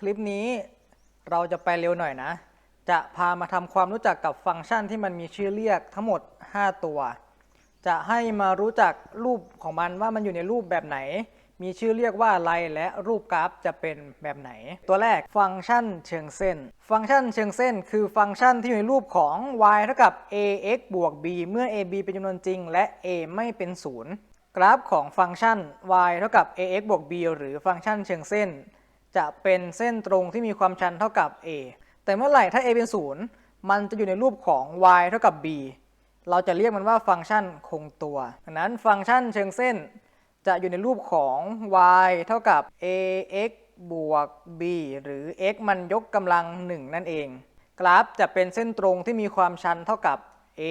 คลิปนี้เราจะไปเร็วหน่อยนะ จะพามาทำความรู้จักกับฟังก์ชันที่มันมีชื่อเรียกทั้งหมด 5 ตัว จะให้มารู้จักรูปของมันว่ามันอยู่ในรูปแบบไหน มีชื่อเรียกว่าอะไรและรูปกราฟจะเป็นแบบไหน ตัวแรกฟังก์ชันเชิงเส้น ฟังก์ชันเชิงเส้น คือฟังก์ชันที่อยู่ในรูปของ y เท่ากับ ax บวก b เมื่อ ab เป็นจำนวนจริง และ a ไม่เป็นศูนย์กราฟของฟังก์ชัน y เท่ากับ ax บวก b หรือฟังก์ชันเชิงเส้น จะเป็นเส้นตรงที่มีความชันเท่ากับ a แต่เมื่อไหร่ถ้า a เป็นศูนย์มันจะอยู่ในรูปของ y เท่ากับ b เราจะเรียกมันว่าฟังก์ชันคงตัวดังนั้นฟังก์ชันเชิงเส้น จะอยู่ในรูปของ y เท่ากับ ax บวก b หรือ x มันยกกำลัง 1 นั่นเอง กราฟจะเป็นเส้นตรงที่มีความชันเท่ากับ a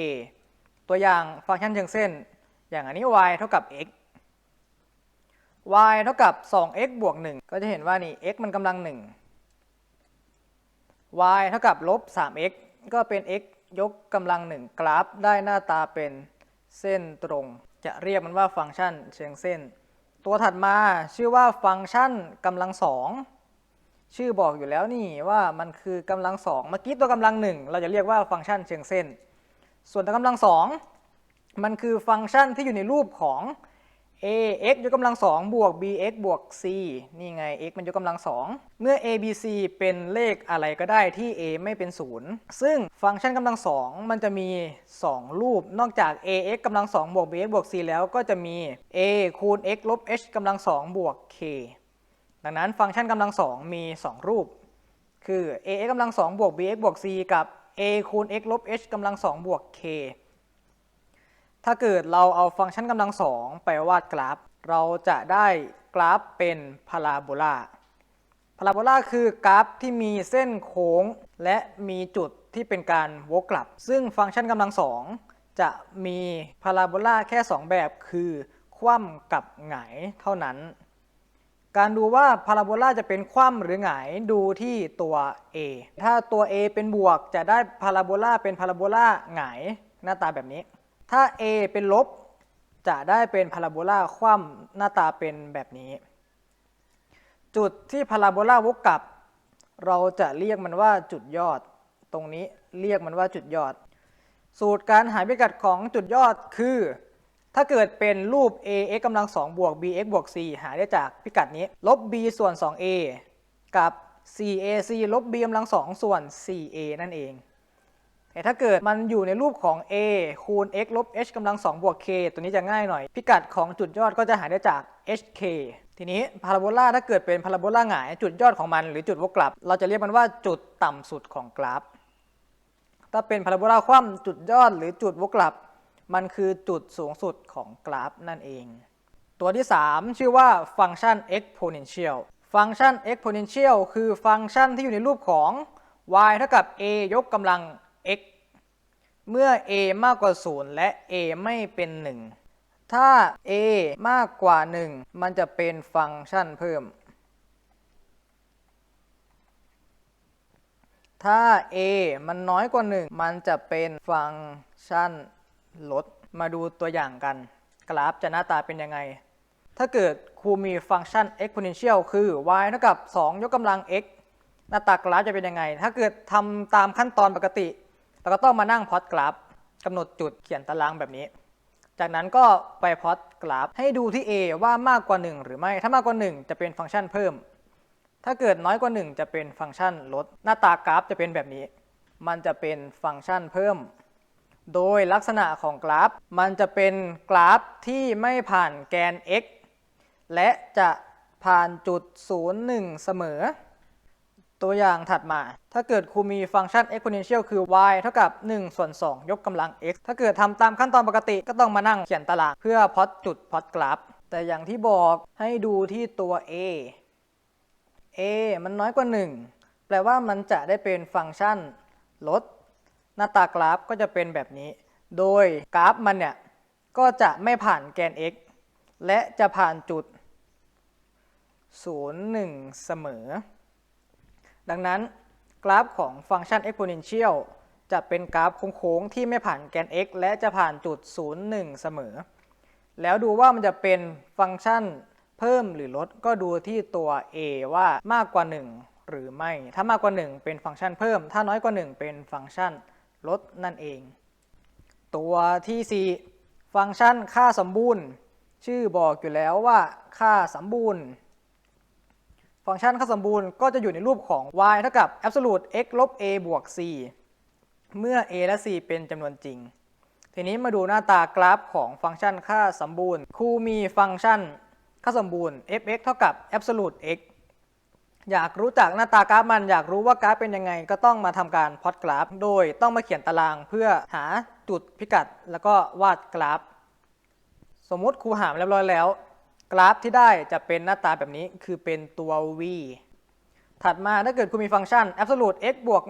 ตัวอย่างฟังก์ชันเชิงเส้น อย่างอันนี้ y เท่ากับ x y เท่ากับ 2x บวก 1 ก็จะเห็นว่านี่ x มันกำลัง 1 y เท่ากับลบ 3x ก็เป็น x ยกกำลัง 1 กราฟได้หน้าตาเป็นเส้นตรง จะเรียกมันว่าฟังก์ชันเชิงเส้น ตัวถัดมาชื่อว่าฟังก์ชันกำลังสองชื่อบอกอยู่แล้วนี่ว่ามันคือกำลังสองเมื่อกี้ตัวกำลังหนึ่งเราจะเรียกว่าฟังก์ชันเชิงเส้น ส่วนตัวกำลังสองมันคือฟังก์ชันที่อยู่ในรูปของ ax ยกกำลังสองบวก bx บวก c นี่ไง x มันยกกำลังสองเมื่อ a b c เป็นเลขอะไรก็ได้ที่ a ไม่เป็นศูนย์ซึ่งฟังก์ชันกำลังสองมันจะมี 2 รูป นอกจาก ax กำลังสองบวก bx บวก c แล้วก็จะมี a คูณ x ลบ h กำลังสองบวก k ดังนั้นฟังก์ชันกำลังสองมี 2 รูป คือ ax กำลังสองบวก bx บวก c กับ a คูณ x ลบ h กำลังสองบวก k ถ้าเกิดเราเอาฟังก์ชันกำลังสองไปวาดกราฟ เราจะได้กราฟเป็นพาราโบลาพาราโบลาคือกราฟที่มีเส้นโค้ง และมีจุดที่เป็นการวกกลับ ซึ่งฟังก์ชันกำลังสองจะมีพาราโบลาแค่ 2 แบบคือ คว่ำกับหงายเท่านั้น การดูว่าพาราโบลาจะเป็นคว่ำหรือหงายดูที่ตัว A ถ้าตัว A เป็นบวกจะได้พาราโบลาเป็นพาราโบลาหงายหน้าตาแบบนี้ ถ้า A เป็นลบจะได้เป็นพาราโบลาคว่ำหน้าตาเป็นแบบนี้ จุดที่พาราโบลาวกกลับ เราจะเรียกมันว่าจุดยอด ตรงนี้เรียกมันว่าจุดยอด สูตรการหาพิกัดของจุดยอดคือ ถ้าเกิดเป็นรูป ax กำลัง2บวก bx บวก c หาได้จากพิกัดนี้ ลบ b ส่วน 2a กับ 4ac ลบ b กำลัง2ส่วน 4a นั่นเอง แต่ถ้าเกิดมันอยู่ในรูปของ a คูณ x ลบ h กำลัง2บวก k ตัวนี้จะง่ายหน่อย พิกัดของจุดยอดก็จะหาได้จาก hk ทีนี้พาราโบลาถ้าเกิดเป็นพาราโบลาหงายจุดยอดของมันหรือจุดวกกลับ เราจะเรียกมันว่าจุดต่ำสุดของกราฟ ถ้าเป็นพาราโบลาคว่ำจุดยอดหรือจุดวกกลับ มันคือจุดสูงสุดของกราฟนั่นเอง ตัวที่ 3 ชื่อว่าฟังก์ชัน exponential ฟังก์ชัน exponential คือฟังก์ชันที่อยู่ในรูปของ y เท่ากับ a ยกกำลัง x เมื่อ a มากกว่า 0 และ a ไม่เป็น 1 ถ้า a มากกว่า 1 มันจะเป็นฟังก์ชันเพิ่ม ถ้า a มันน้อยกว่า 1 มันจะเป็นฟังก์ชันลด มาดูตัวอย่างกัน กราฟจะหน้าตาเป็นยังไง ถ้าเกิดครูมีฟังก์ชัน exponential คือ y เท่ากับ 2 ยกกำลัง x หน้าตากราฟจะเป็นยังไง ถ้าเกิดทำตามขั้นตอนปกติ เราก็ต้องมานั่งพอตกราฟกำหนดจุดเขียนตารางแบบนี้ จากนั้นก็ไปพอตกราฟให้ดูที่ a ว่ามากกว่า 1 หรือไม่ ถ้ามากกว่า 1 จะเป็นฟังก์ชันเพิ่ม ถ้าเกิดน้อยกว่า 1 จะเป็นฟังก์ชันลด หน้าตากราฟจะเป็นแบบนี้ มันจะเป็นฟังก์ชันเพิ่ม โดยลักษณะของกราฟ มันจะเป็นกราฟที่ไม่ผ่านแกน x และจะผ่านจุด 0 1 เสมอ ตัวอย่างถัดมา ถ้าเกิดครูมีฟังก์ชัน exponential คือ y เท่ากับ 1 ส่วน 2 ยกกำลัง x ถ้าเกิดทำตามขั้นตอนปกติก็ต้องมานั่งเขียนตาราง เพื่อพอตจุดพอตกราฟ แต่อย่างที่บอกให้ดูที่ตัว a a มันน้อยกว่า 1 แปลว่ามันจะได้เป็นฟังก์ชันลด หน้าตากราฟก็จะเป็นแบบนี้ โดยกราฟมันเนี่ย ก็จะไม่ผ่านแกน x และจะผ่านจุด 0 1 เสมอ ดังนั้นกราฟของฟังก์ชัน exponential จะเป็นกราฟโค้งๆที่ไม่ผ่านแกน x และจะผ่านจุด 0 1 เสมอ แล้วดูว่ามันจะเป็นฟังก์ชันเพิ่มหรือลดก็ดูที่ตัว a ว่ามากกว่า 1 หรือไม่ ถ้ามากกว่า 1 เป็นฟังก์ชันเพิ่ม ถ้าน้อยกว่า 1 เป็นฟังก์ชันลดนั่นเอง ตัวที่ 4 ฟังก์ชันค่าสมบูรณ์ ชื่อบอกอยู่แล้วว่าค่าสมบูรณ์ ฟังก์ชันค่าสมบูรณ์ก็จะอยู่ในรูปของ y เท่ากับ absolute x ลบ a บวก c เมื่อ a และ c เป็นจำนวนจริง ทีนี้มาดูหน้าตากราฟของฟังก์ชันค่าสมบูรณ์ครูมีฟังก์ชันค่าสมบูรณ์ f(x) เท่ากับ absolute x อยากรู้จักหน้าตากราฟมันอยากรู้ว่ากราฟเป็นยังไง ก็ต้องมาทำการพอตกราฟ โดยต้องมาเขียนตารางเพื่อหาจุดพิกัด แล้วก็วาดกราฟ สมมุติครูหามเรียบร้อยแล้ว กราฟที่ได้จะเป็นหน้าตาแบบนี้คือเป็นตัว v ถัดมาถ้าเกิดคุณมีฟังก์ชัน absolute x บวก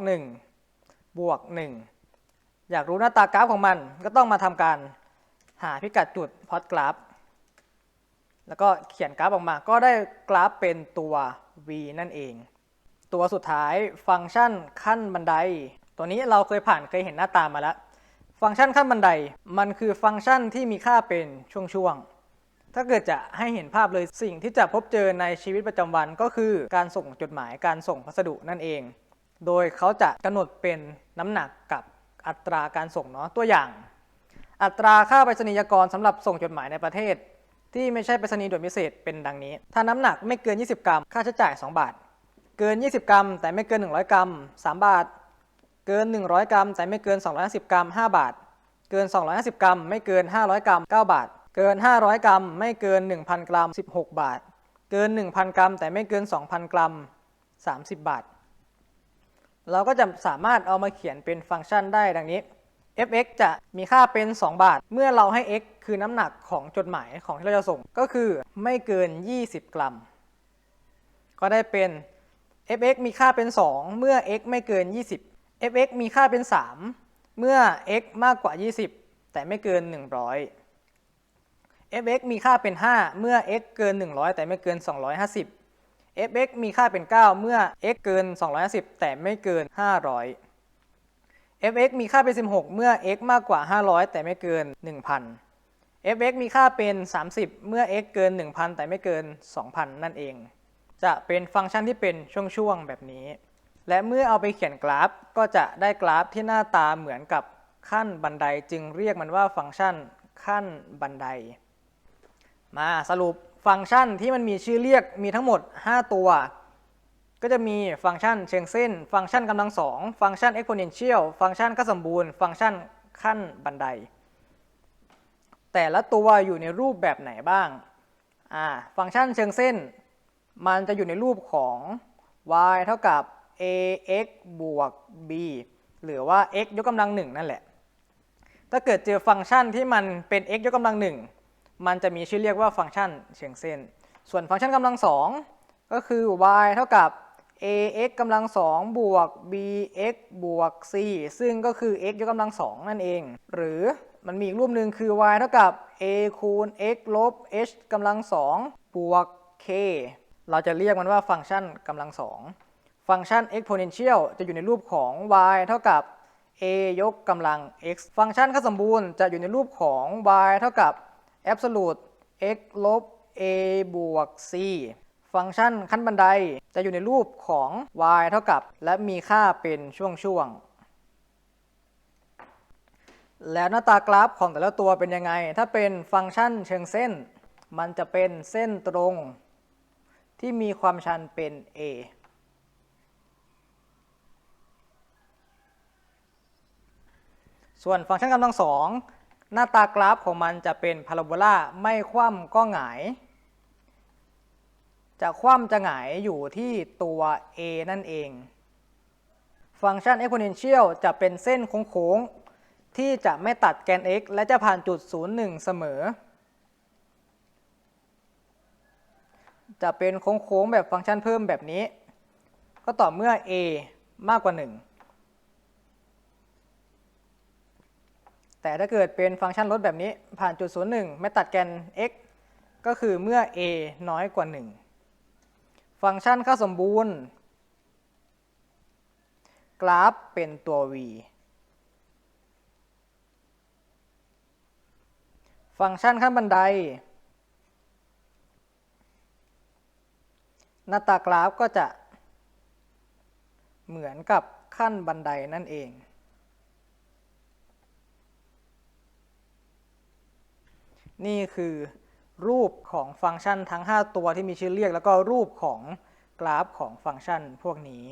1บวก1อยากรู้หน้าตากราฟของมันก็ต้องมาทำการหาพิกัดจุดพอตกราฟ แล้วก็เขียนกราฟออกมา ก็ได้กราฟเป็นตัว v นั่นเอง ตัวสุดท้ายฟังก์ชันขั้นบันได ตัวนี้เราเคยผ่านเคยเห็นหน้าตามาแล้ว ฟังก์ชันขั้นบันไดมันคือฟังก์ชันที่มีค่าเป็นช่วงๆ ถ้าเกิดจะให้เห็นภาพเลยสิ่งที่จะพบเจอในชีวิตประจำวันก็คือการส่งจดหมายการส่งพัสดุนั่นเอง โดยเขาจะกำหนดเป็นน้ำหนักกับอัตราการส่งเนาะตัวอย่าง อัตราค่าไปรษณียกรสำหรับส่งจดหมายในประเทศ ที่ไม่ใช่ไปรษณีย์ด่วนพิเศษเป็นดังนี้ ถ้าน้ำหนักไม่เกิน 20 กรัม ค่าใช้จ่าย 2 บาท เกิน 20 กรัม แต่ไม่เกิน 100 กรัม 3 บาท เกิน 100 กรัม แต่ไม่เกิน 250 กรัม 5 บาท เกิน 250 กรัม ไม่เกิน 500 กรัม 9 บาท เกิน 500 กรัม ไม่เกิน 1,000 กรัม 16 บาท เกิน 1,000 กรัม แต่ไม่เกิน 2,000 กรัม 30 บาท เราก็จะสามารถเอามาเขียนเป็นฟังก์ชันได้ดังนี้ f(x) จะมีค่าเป็น 2 บาท เมื่อเราให้ x คือน้ำหนักของจดหมายของที่เราจะส่ง ก็คือไม่เกิน 20 กรัม ก็ได้เป็น f(x) มีค่าเป็น 2 เมื่อ x ไม่เกิน 20 f(x) มีค่าเป็น 3 เมื่อ x มากกว่า 20 แต่ไม่เกิน 100 f(x) มีค่าเป็น 5 เมื่อ x เกิน 100 แต่ไม่เกิน 250 f(x) มีค่าเป็น 9 เมื่อ x เกิน 250 แต่ไม่เกิน 500 f(x) มีค่าเป็น 16 เมื่อ x มากกว่า 500 แต่ไม่เกิน 1,000 f(x) มีค่าเป็น 30 เมื่อ x เกิน 1,000 แต่ไม่เกิน 2,000 นั่นเอง จะเป็นฟังก์ชันที่เป็นช่วงๆ แบบนี้ และเมื่อเอาไปเขียนกราฟก็จะได้กราฟที่หน้าตาเหมือนกับขั้นบันไดจึงเรียกมันว่าฟังก์ชันขั้นบันได มาสรุปฟังก์ชันที่มันมีชื่อเรียกมีทั้งหมด 5 ตัว ก็จะมีฟังก์ชันเชิงเส้น ฟังก์ชันกำลังสองฟังก์ชัน exponential ฟังก์ชันค่าสมบูรณ์ ฟังก์ชันขั้นบันได แต่ละตัวอยู่ในรูปแบบไหนบ้างอ่าฟังก์ชันเชิงเส้น มันจะอยู่ในรูปของ y เท่ากับ ax บวก b หรือว่า x ยกกำลังหนึ่งนั่นแหละ ถ้าเกิดเจอฟังก์ชันที่มันเป็น x ยกกำลังหนึ่ง มันจะมีชื่อเรียกว่าฟังก์ชันเชิงเส้น ส่วนฟังก์ชันกำลังสองก็คือ y เท่ากับ ax กำลังสองบวก bx บวก c ซึ่งก็คือ x ยกกำลังสองนั่นเอง หรือมันมีอีกรูปหนึ่งคือ y เท่ากับ a คูณ x ลบ h กำลังสองบวก k เราจะเรียกมันว่าฟังก์ชันกำลังสองฟังก์ชัน exponential จะอยู่ในรูปของ y เท่ากับ a ยกกำลัง x ฟังก์ชันค่าสมบูรณ์จะอยู่ในรูปของ y เท่ากับ absolute x ลบ a บวก c ฟังก์ชันขั้นบันไดจะอยู่ในรูปของ y เท่ากับ และมีค่าเป็นช่วงๆ แล้วหน้าตากราฟของแต่ละตัวเป็นยังไง ถ้าเป็นฟังก์ชันเชิงเส้น มันจะเป็นเส้นตรงที่มีความชันเป็น a ส่วนฟังก์ชันกำลังสอง หน้าตากราฟของมันจะเป็นพาราโบลาไม่คว่ำก็หงาย จะคว่ำจะหงายอยู่ที่ตัว a นั่นเอง ฟังก์ชัน exponential จะเป็นเส้นโค้งๆ ที่จะไม่ตัดแกน x และจะผ่านจุด 0 1 เสมอ จะเป็นโค้งๆ แบบฟังก์ชันเพิ่มแบบนี้ ก็ต่อเมื่อ a มากกว่า 1 แต่ถ้าเกิดเป็นฟังก์ชันลดแบบนี้ผ่านจุด 0 1 ไม่ตัดแกน x ก็คือเมื่อ a น้อยกว่า 1 ฟังก์ชันค่าสมบูรณ์ กราฟเป็นตัว v ฟังก์ชันขั้นบันได หน้าตากราฟก็จะเหมือนกับขั้นบันไดนั่นเอง นี่คือรูปของฟังก์ชันทั้ง 5 ตัวที่มีชื่อเรียก แล้วก็รูปของกราฟของฟังก์ชันพวกนี้